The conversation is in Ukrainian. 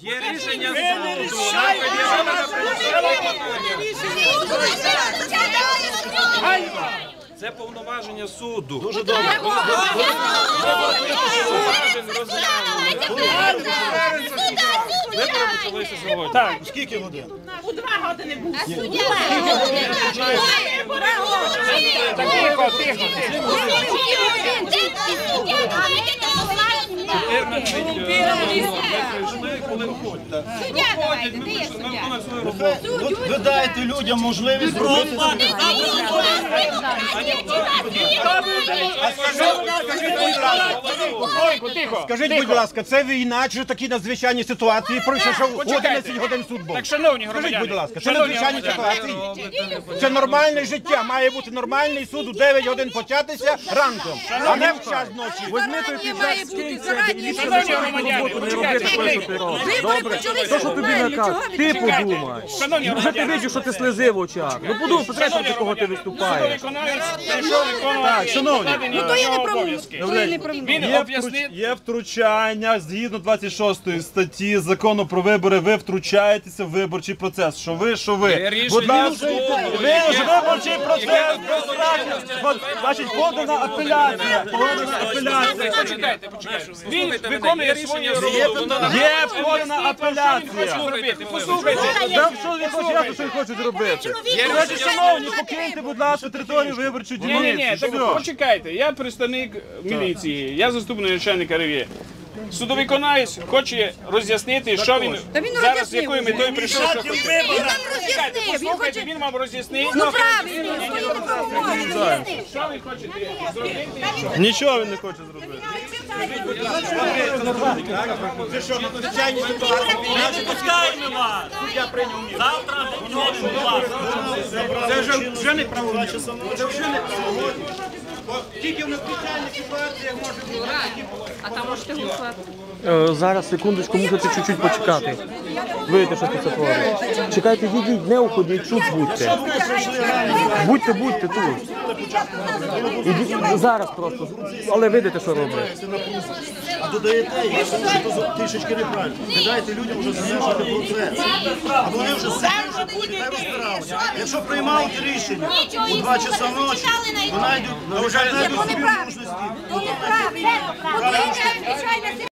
Є рішення суду. Це повноваження суду. Дуже добре. Вибори почалися сьогодні. Так, скільки годин? У два години був. Тихо, тихо. 14 ми прийшли, коли входять. Входять, ми прийшли, ми виконуємо свою роботу. Ви, ви дайте людям можливість зробити. Скажіть, будь ласка, це війна чи такі надзвичайні ситуації? Пройшло що 11 годин суд був. Так, шановні Скажіть, будь ласка, це надзвичайні ситуації? Це нормальне життя. Має бути нормальний суд у 9 годин початися ранком, а не в час ночі. Возьми той піджак, скинь себе і ліпше Шановні громадяни, роботу, не почекайте, такої, ти робиш. Добре? То, що тобі наказ, ти подумай. Шановні Вже ти громадяни. бачиш, що ти сльози в очах. Ну подумай, потрібно, Шановні за кого ти виступаєш. Виконувати шановні. Ну, то є нього неправомірно. обов'язки. То є неправомірно. Він Є, об'яснив, є втручання згідно 26 статті закону про вибори. Ви втручаєтеся в виборчий процес. Що ви, що Є ви? рішення Будь ласка, суду, ви яке- ж виборчий процес. От, Значить, подана апеляція. Подана апеляція. почекайте, почекайте. Він виконує свою роботу. Є подана апеляція. зробити. Послухайте. Та що він хоче, я що він хоче зробити? Значить, шановні, покиньте, будь ласка, територію виборчу Ні, ні, ні, так Все. почекайте. Я представник міліції, я заступник начальника РВЄ. Судовиконавець хоче роз'яснити, що він він зараз з роз'яснив якою метою прийшов. що хоче. Він нам Почекайте, роз'яснив, він послухайте, хоче... він вам роз'яснив. Ну правильно. Що ви хочете зробити? Нічого він не хоче зробити. Це що, надзвичайні ситуації? Війна чи Пускаємо вас. я прийняв мір? Завтра ночі вас. Це вже, вже не правомірно. Це вже не правомірно. Тільки в надзвичайних ситуаціях може бути. А там можете голосувати. Е, Зараз, секундочку, мусите чуть-чуть почекати. Видите, що тут творить. Чекайте, відійдіть, не уходіть, тут будьте. Будьте, будьте тут. Ідіть, зараз просто. Але видите, що роблять. А додаєте, я думаю, що то трішечки неправильно. Не дайте людям вже завершити процес. А вони вже самі вже розбиралися. Якщо приймають рішення у 2 часа ночі, то знайдуть, то вже знайдуть собі можливості. Ну ви, звичайно,